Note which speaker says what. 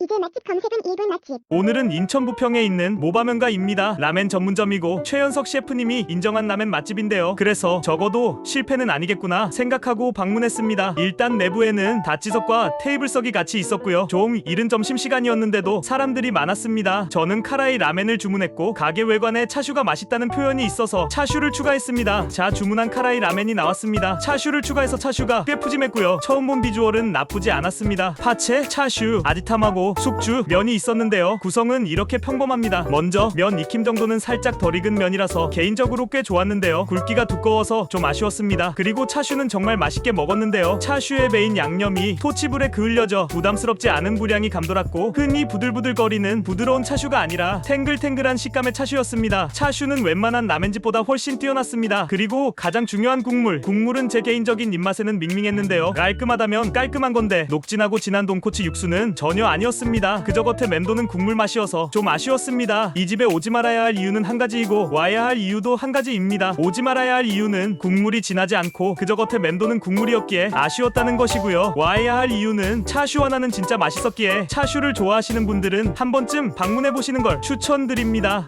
Speaker 1: 이제 맛집 검색은 1분 맛집.
Speaker 2: 오늘은 인천 부평에 있는 모바면가입니다. 라멘 전문점이고 최연석 셰프님이 인정한 라멘 맛집인데요. 그래서 적어도 실패는 아니겠구나 생각하고 방문했습니다. 일단 내부에는 다찌석과 테이블석이 같이 있었고요. 좀 이른 점심 시간이었는데도 사람들이 많았습니다. 저는 카라이 라멘을 주문했고 가게 외관에 차슈가 맛있다는 표현이 있어서 차슈를 추가했습니다. 자 주문한 카라이 라멘이 나왔습니다. 차슈를 추가해서 차슈가 꽤 푸짐했고요. 처음 본 비주얼은 나쁘지 않았습니다. 파채, 차슈, 아디탐하고 숙주, 면이 있었는데요. 구성은 이렇게 평범합니다. 먼저 면 익힘 정도는 살짝 덜 익은 면이라서 개인적으로 꽤 좋았는데요. 굵기가 두꺼워서 좀 아쉬웠습니다. 그리고 차슈는 정말 맛있게 먹었는데요. 차슈에 베인 양념이 토치불에 그을려져 부담스럽지 않은 분량이 감돌았고 흔히 부들부들거리는 부드러운 차슈가 아니라 탱글탱글한 식감의 차슈였습니다. 차슈는 웬만한 라멘집보다 훨씬 뛰어났습니다. 그리고 가장 중요한 국물. 국물은 제 개인적인 입맛에는 밍밍했는데요. 깔끔하다면 깔끔한 건데 녹진하고 진한 돈코츠 육수는 전혀 아니었 습니다. 그저 겉에 맴도는 국물 맛이어서 좀 아쉬웠습니다. 이 집에 오지 말아야 할 이유는 한 가지이고 와야 할 이유도 한 가지입니다. 오지 말아야 할 이유는 국물이 진하지 않고 그저 겉에 맴도는 국물이었기에 아쉬웠다는 것이고요. 와야 할 이유는 차슈 하나는 진짜 맛있었기에 차슈를 좋아하시는 분들은 한 번쯤 방문해 보시는 걸 추천드립니다.